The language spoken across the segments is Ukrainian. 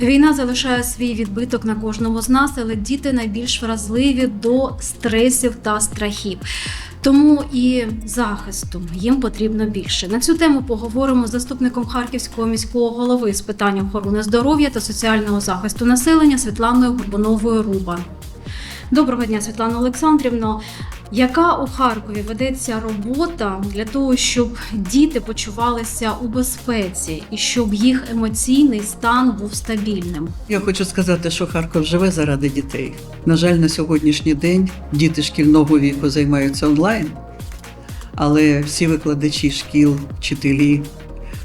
Війна залишає свій відбиток на кожному з нас, але діти найбільш вразливі до стресів та страхів. Тому і захисту їм потрібно більше. На цю тему поговоримо з заступником Харківського міського голови з питань охорони здоров'я та соціального захисту населення Світланою Горбуновою Рубан. Доброго дня, Світлана Олександрівно. Яка у Харкові ведеться робота для того, щоб діти почувалися у безпеці і щоб їх емоційний стан був стабільним? Я хочу сказати, що Харків живе заради дітей. На жаль, на сьогоднішній день діти шкільного віку займаються онлайн, але всі викладачі шкіл, вчителі,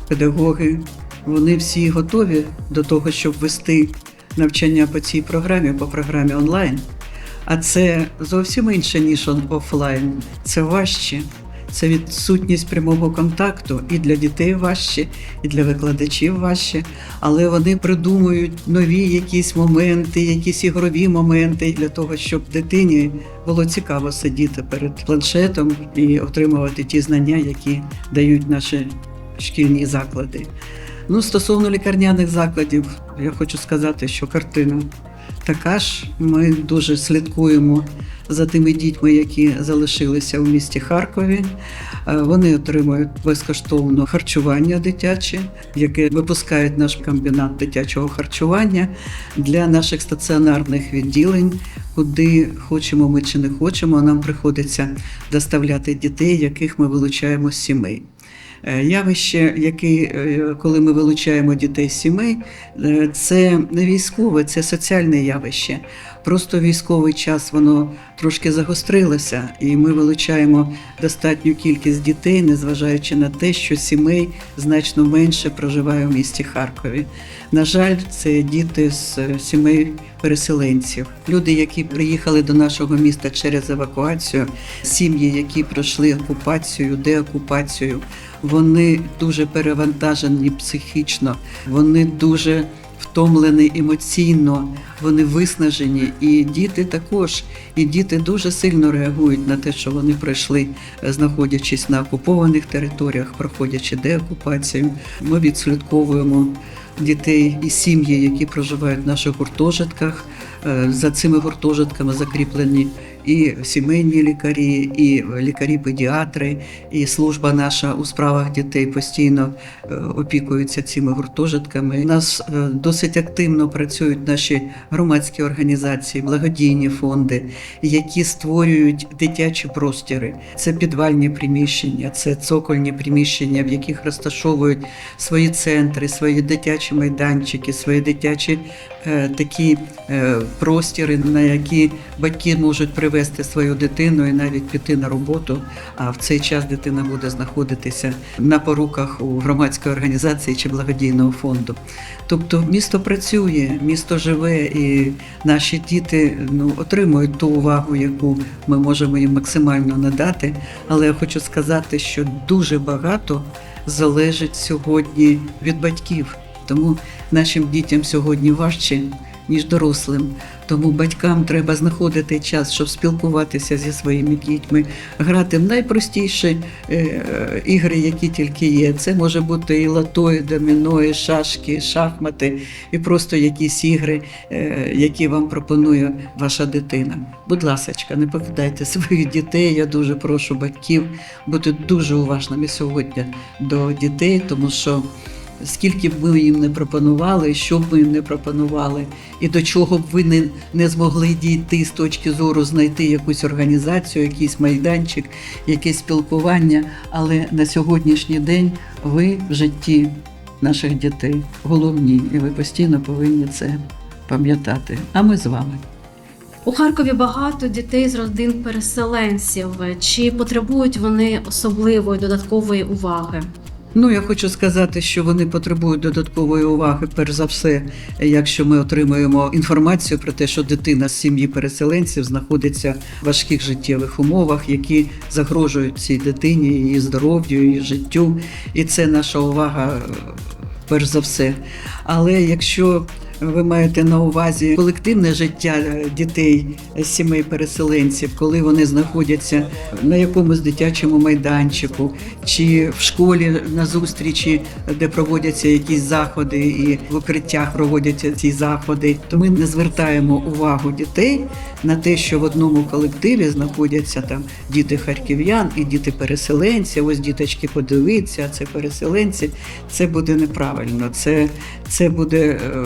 педагоги, вони всі готові до того, щоб вести навчання по цій програмі, по програмі онлайн. А це зовсім інше, ніж офлайн. Це важче. Це відсутність прямого контакту і для дітей важче, і для викладачів важче. Але вони придумують нові якісь моменти, якісь ігрові моменти для того, щоб дитині було цікаво сидіти перед планшетом і отримувати ті знання, які дають наші шкільні заклади. Ну, стосовно лікарняних закладів, я хочу сказати, що картина така ж. Ми дуже слідкуємо за тими дітьми, які залишилися у місті Харкові. Е, Вони отримують безкоштовно харчування дитяче, яке випускають наш комбінат дитячого харчування для наших стаціонарних відділень, куди хочемо ми чи не хочемо, нам приходиться доставляти дітей, яких ми вилучаємо з сімей. Е, Явище, яке, е, коли ми вилучаємо дітей з сімей, е, це не військове, це соціальне явище. Просто військовий час воно трошки загострилося, і ми вилучаємо достатню кількість дітей, незважаючи на те, що сімей значно менше проживає в місті Харкові. На жаль, це діти з сімей переселенців, люди, які приїхали до нашого міста через евакуацію, сім'ї, які пройшли окупацію, деокупацію. Вони дуже перевантажені психічно, вони дуже втомлені емоційно, вони виснажені. І діти також. І діти дуже сильно реагують на те, що вони пройшли, знаходячись на окупованих територіях, проходячи деокупацію. Ми відслідковуємо дітей і сім'ї, які проживають в наших гуртожитках. Е, За цими гуртожитками закріплені і сімейні лікарі, і лікарі-педіатри, і служба наша у справах дітей постійно е, опікується цими гуртожитками. У нас е, досить активно працюють наші громадські організації, благодійні фонди, які створюють дитячі простіри. Це підвальні приміщення, це цокольні приміщення, в яких розташовують свої центри, свої дитячі майданчики, свої дитячі е, такі простіри, на які батьки можуть привезти свою дитину і навіть піти на роботу. А в цей час дитина буде знаходитися на поруках у громадської організації чи благодійного фонду. Тобто місто працює, місто живе, і наші діти ну, отримують ту увагу, яку ми можемо їм максимально надати. Але я хочу сказати, що дуже багато залежить сьогодні від батьків. Тому нашим дітям сьогодні важче, ніж дорослим. Тому батькам треба знаходити час, щоб спілкуватися зі своїми дітьми, грати в найпростіші е, ігри, які тільки є. Це може бути і лото, і доміно, і шашки, шахмати, і просто якісь ігри, е, які вам пропонує ваша дитина. Будь ласка, не покидайте своїх дітей. Я дуже прошу батьків бути дуже уважними сьогодні до дітей, тому що. Скільки б ви їм не пропонували, що б ви їм не пропонували, і до чого б ви не, не змогли дійти з точки зору знайти якусь організацію, якийсь майданчик, якесь спілкування. Але на сьогоднішній день ви в житті наших дітей головні, і ви постійно повинні це пам'ятати. А ми з вами. У Харкові багато дітей з родин переселенців. Чи потребують вони особливої додаткової уваги? Ну, я хочу сказати, що вони потребують додаткової уваги, перш за все, якщо ми отримуємо інформацію про те, що дитина з сім'ї переселенців знаходиться в важких життєвих умовах, які загрожують цій дитині, її здоров'ю, її життю. І це наша увага, перш за все. Але якщо ви маєте на увазі колективне життя е, дітей з сімей переселенців, коли вони знаходяться на якомусь дитячому майданчику чи в школі на зустрічі, де проводяться якісь заходи, і в укриттях проводяться ці заходи, то ми не звертаємо увагу дітей на те, що в одному колективі знаходяться там діти харків'ян і діти переселенці. Ось діточки подивіться, а це переселенці. Це буде неправильно. Це, це буде е,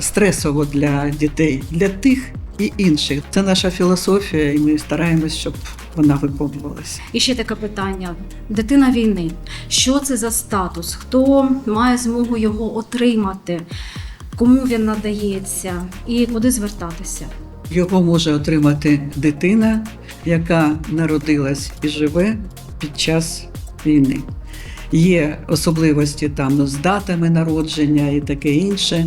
стресово для дітей, для тих і інших. Це наша філософія, і ми стараємось, щоб вона виконувалася. І ще таке питання: дитина війни. Що це за статус? Хто має змогу його отримати? Кому він надається і куди звертатися? Його може отримати дитина, яка народилась і живе під час війни. Є особливості там з датами народження і таке інше.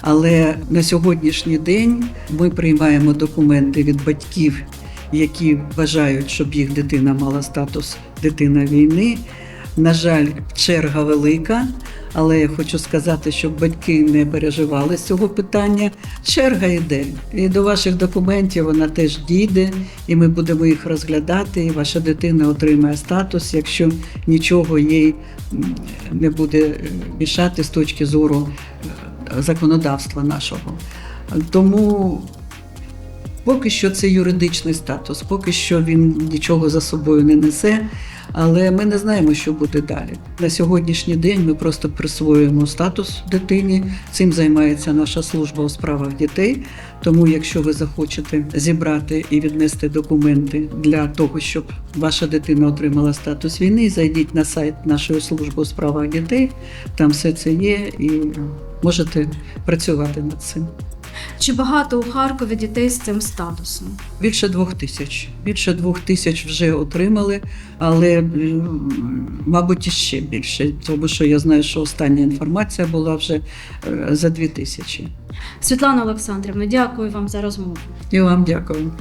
Але на сьогоднішній день ми приймаємо документи від батьків, які вважають, щоб їх дитина мала статус дитина війни. На жаль, черга велика, але я хочу сказати, щоб батьки не переживали з цього питання. Черга йде. І до ваших документів вона теж дійде, і ми будемо їх розглядати. І ваша дитина отримає статус, якщо нічого їй не буде е, мішати з точки зору е, законодавства нашого. Тому Поки що це юридичний статус, поки що він нічого за собою не несе, але ми не знаємо, що буде далі. На сьогоднішній день ми просто присвоюємо статус дитині. Цим займається наша служба у справах дітей. Тому, якщо ви захочете зібрати і віднести документи для того, щоб ваша дитина отримала статус війни, зайдіть на сайт нашої служби у справах дітей. Там все це є, і можете працювати над цим. Чи багато у Харкові дітей з цим статусом? Більше двох тисяч. Більше двох тисяч вже отримали, але мабуть іще більше, тому що я знаю, що остання інформація була вже е, за дві тисячі. Світлана Олександрівна, дякую вам за розмову. І вам дякую.